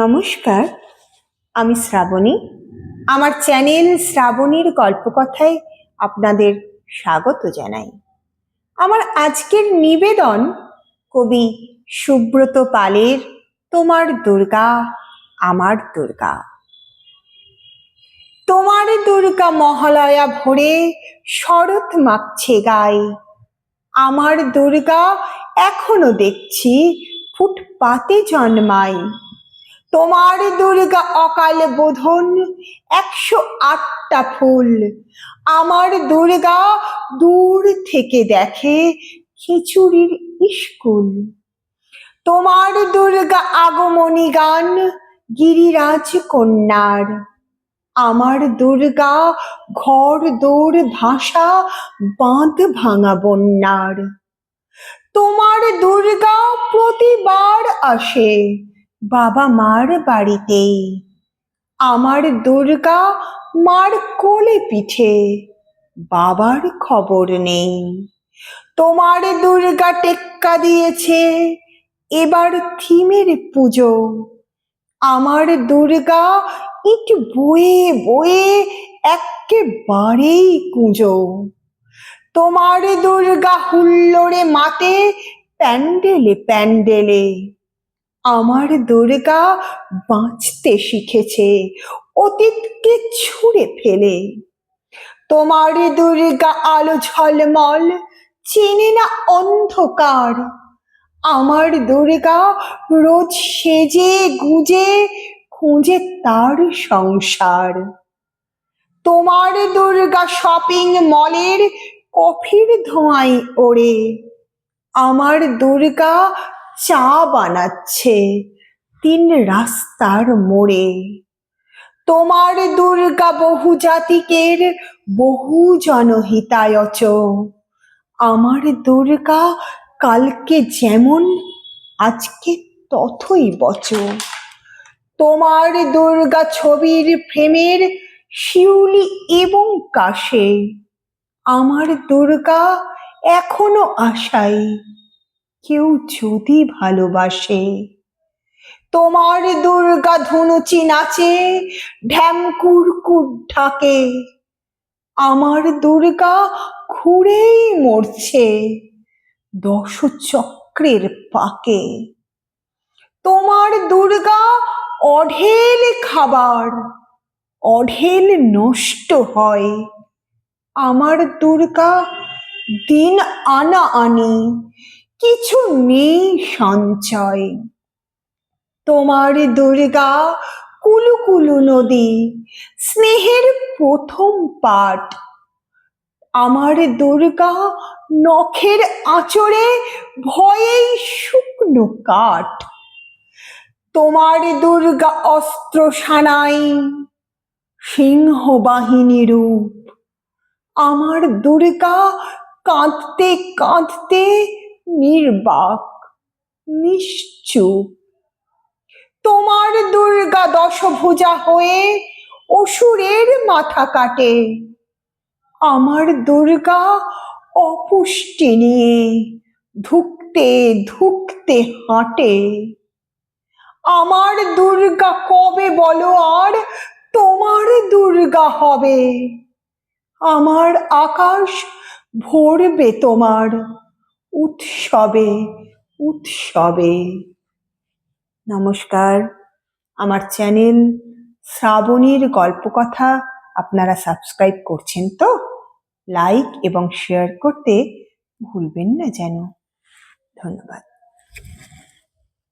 নমস্কার, আমি শ্রাবণী। আমার চ্যানেল শ্রাবণীর গল্পকথায় আপনাদের স্বাগত জানাই। আমার আজকের নিবেদন কবি সুব্রত পালের তোমার দুর্গা, আমার দুর্গা তোমার দুর্গা মহালয়া ভোরে শরৎ মাখছে গায়ে। আমার দুর্গা এখনও দেখছি ফুটপাতে জন্মায়। তোমার দুর্গা অকাল বোধন একশো আটটা ফুল। আমার দুর্গা দূর থেকে দেখে খিচুড়ির স্কুল তোমার দুর্গা আগমনী গান গিরিরাজ কন্যার। আমার দুর্গা ঘর দৌড় ভাষা বাঁধ ভাঙা বন্যার। তোমার দুর্গা প্রতিবার আসে বাবা মার বাড়িতে আমার দুর্গা মার কোলে পিঠে। বাবার খবর নেই। তোমার দুর্গা টেক্কা দিয়েছে। এবার থিমের পুজো। আমার দুর্গা ইট বয়ে বয়ে একেবারেই কুঁজো। তোমার দুর্গা হুল্লোড়ে মাতে প্যান্ডেলে প্যান্ডেলে আমার দুর্গা বাঁচতে শিখেছে অতীতকে ছুঁড়ে ফেলে। তোমার দুর্গা আলো ঝলমল, চেনে না অন্ধকার। আমার দুর্গা রোজ সেজে গুজে, খুঁজে তার সংসার। তোমার দুর্গা শপিং মলের কফির ধোঁয়ায় ওড়ে। আমার দুর্গা চা বানাচ্ছে। তিন রাস্তার মোড়ে। তোমার দুর্গা বহু জাতিকের বহু জনহিতায়চ। আমার দুর্গা কালকে যেমন, আজকে তথই বচ। তোমার দুর্গা ছবির ফ্রেমের শিউলি এবং কাশে। আমার দুর্গা এখনও আশাই কেউ যদি ভালোবাসে। তোমার দুর্গা ধনুচি নাচে ঢ্যামকুরকুর ঢাকে। আমার দুর্গা ঘুরেই মরছে দশ চক্রের পাকে। তোমার দুর্গা অঢেল খাবার, অঢেল নষ্ট হয়। আমার দুর্গা দিন আনা আনি কিছু নেই সঞ্চয়। তোমার দুর্গা কুলুকুলু নদী, স্নেহের প্রথম পাঠ। আমার দুর্গা নখের আঁচড়ে ভয়েই শুকনো কাঠ। তোমার দুর্গা অস্ত্র সানাই সিংহ বাহিনী রূপ। আমার দুর্গা কাঁদতে কাঁদতে নির্বাক, নিশ্চুপ। তোমার দুর্গা দশভুজা হয়ে অসুরের মাথা কাটে। আমার দুর্গা অপুষ্টি নিয়ে ধুকতে ধুকতে হাঁটে। আমার দুর্গা কবে বলো আর তোমার দুর্গা হবে। আমার আকাশ ভরবে তোমার। উৎসবে উৎসবে। নমস্কার, আমার চ্যানেল শ্রাবণীর গল্পকথা আপনারা সাবস্ক্রাইব করছেন তো? লাইক এবং শেয়ার করতে ভুলবেন না যেন। ধন্যবাদ।